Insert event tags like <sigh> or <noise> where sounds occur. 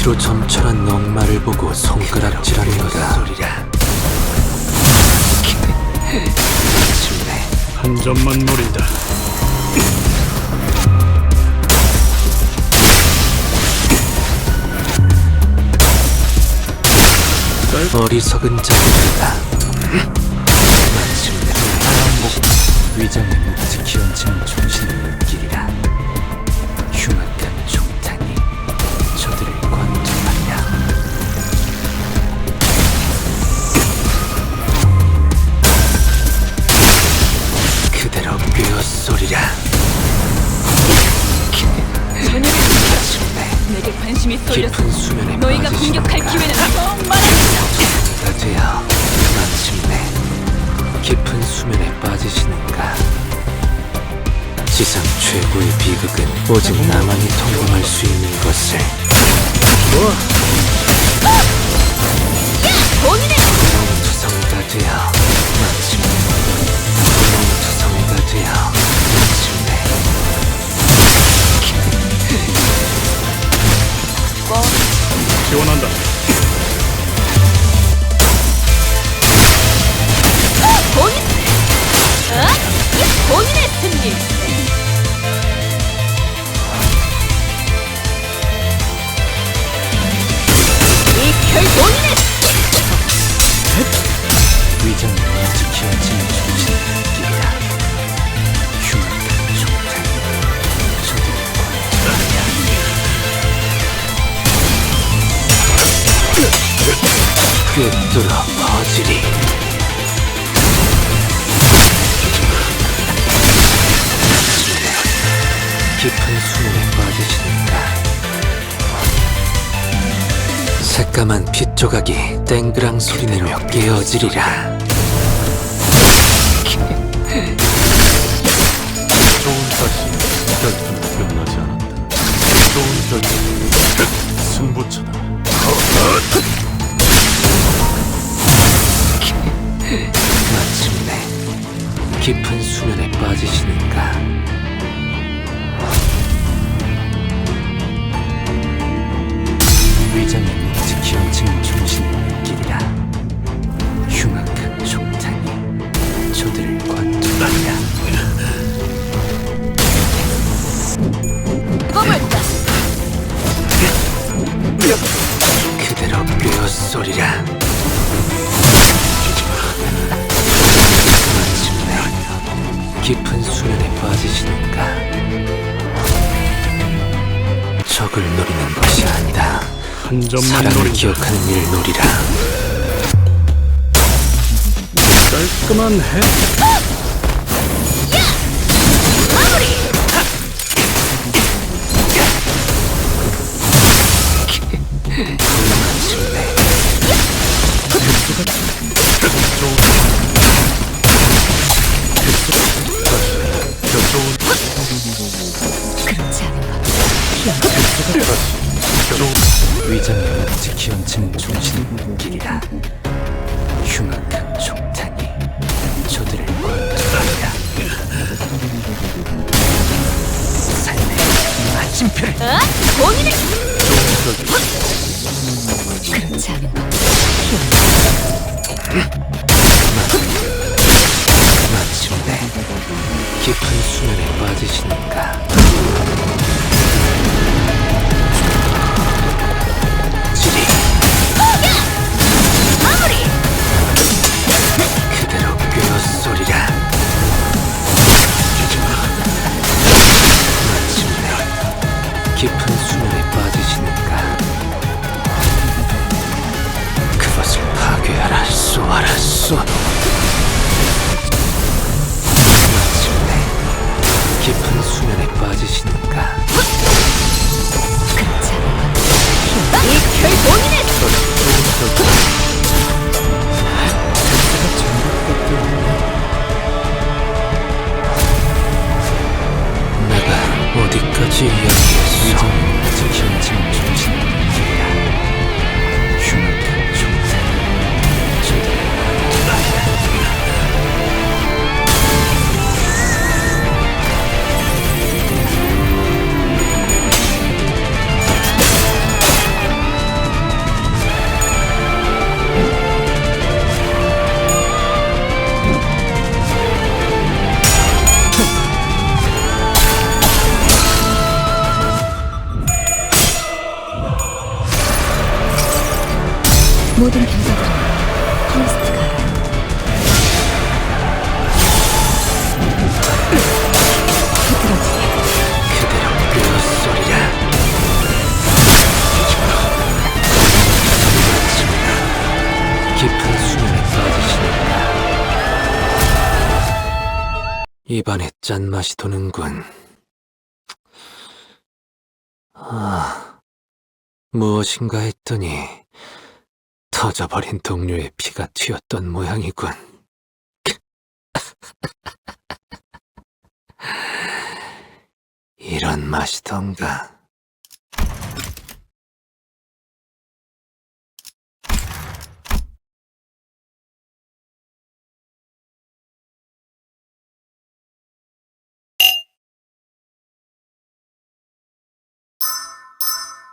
피로 점철한 넉마를 보고 손가락질하는가 소리라. 한 점만 노린다. 어리석은 자들이다. 마침내 위장의 묵직히 얹힌 정신을 깊은 수면에 너희가 빠지시는가. 공격할 기회는. 가지야 마침내 깊은 수면에 빠지시는가 지상 최고의 비극은 오직 나만이 통감할 지 꿰뚫어 퍼지리 깊은 수면에 빠지시는가 새까만 핏 조각이 땡그랑 소리내며 깨어지리라 깊은 수면에 빠지시는가 묵직히 얹힌 정신을 느끼리라 흉악한 총탄이 저들을 관통하리라. 그대로 꿰어소리라 깊은 수면에 빠지시는가 적을 노리는 것이 아니다 한 점만 사랑을 노린다. 기억하는 일 노리라 깔끔한 해. 마침표를 어? 본인의 그렇지 않은 것. 마침내 깊은 수면에 빠지시는가 마침내 깊은 수면에 빠지시는가. 이 결 본인의 내가 어디까지 이야기했어? 위장을 묵직 모든. 흐트러지게 그대로 뼈소리라. 깊은 수면에 빠지시는구나 입안에 짠맛이 도는군. 아, 무엇인가 했더니 터져버린 동료의 피가 튀었던 모양이군. <laughs> 이런 맛이던가